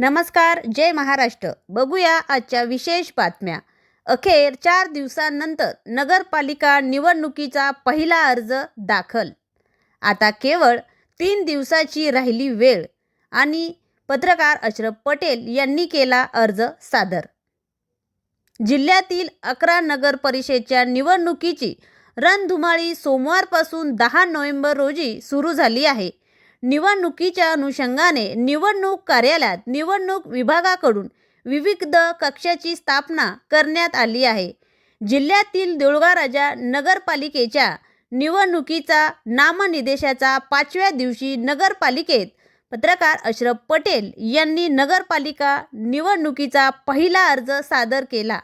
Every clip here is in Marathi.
नमस्कार जय महाराष्ट्र. बघूया आजच्या विशेष बातम्या. अखेर चार दिवसांनंतर नगरपालिका निवडणुकीचा पहिला अर्ज दाखल. आता केवळ तीन दिवसाची राहिली वेळ आणि पत्रकार अशरफ पटेल यांनी केला अर्ज सादर. जिल्ह्यातील अकरा नगर परिषदेच्या निवडणुकीची रणधुमाळी सोमवारपासून दहा नोव्हेंबर रोजी सुरू झाली आहे. निवडणुकीच्या अनुषंगाने निवडणूक कार्यालयात निवडणूक विभागाकडून विविध कक्षाची स्थापना करण्यात आली आहे. जिल्ह्यातील देऊळगाव राजा नगरपालिकेच्या निवडणुकीचा नामनिर्देशाचा पाचव्या दिवशी नगरपालिकेत पत्रकार अशरफ पटेल यांनी नगरपालिका निवडणुकीचा पहिला अर्ज सादर केला.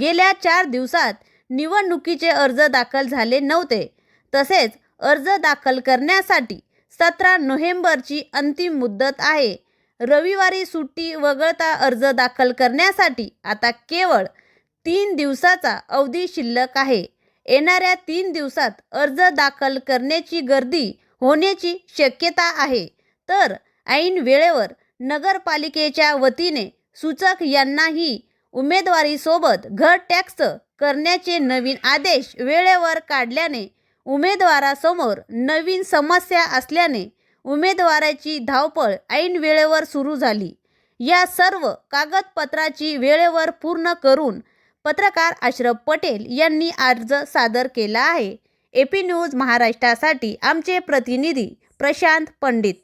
गेल्या चार दिवसात निवडणुकीचे अर्ज दाखल झाले नव्हते. तसेच अर्ज दाखल करण्यासाठी सतरा नोव्हेंबरची अंतिम मुदत आहे. रविवारी सुट्टी वगळता अर्ज दाखल करण्यासाठी आता केवळ तीन दिवसाचा अवधी शिल्लक आहे. येणाऱ्या तीन दिवसात अर्ज दाखल करण्याची गर्दी होण्याची शक्यता आहे. तर ऐन वेळेवर नगरपालिकेच्या वतीने सूचक यांनाही उमेदवारीसोबत घर टॅक्स करण्याचे नवीन आदेश वेळेवर काढल्याने उमेदवारासमोर नवीन समस्या असल्याने उमेदवाराची धावपळ ऐन वेळेवर सुरू झाली. या सर्व कागदपत्राची वेळेवर पूर्ण करून पत्रकार अशरफ पटेल यांनी अर्ज सादर केला आहे. एपी न्यूज महाराष्ट्रासाठी आमचे प्रतिनिधी प्रशांत पंडित.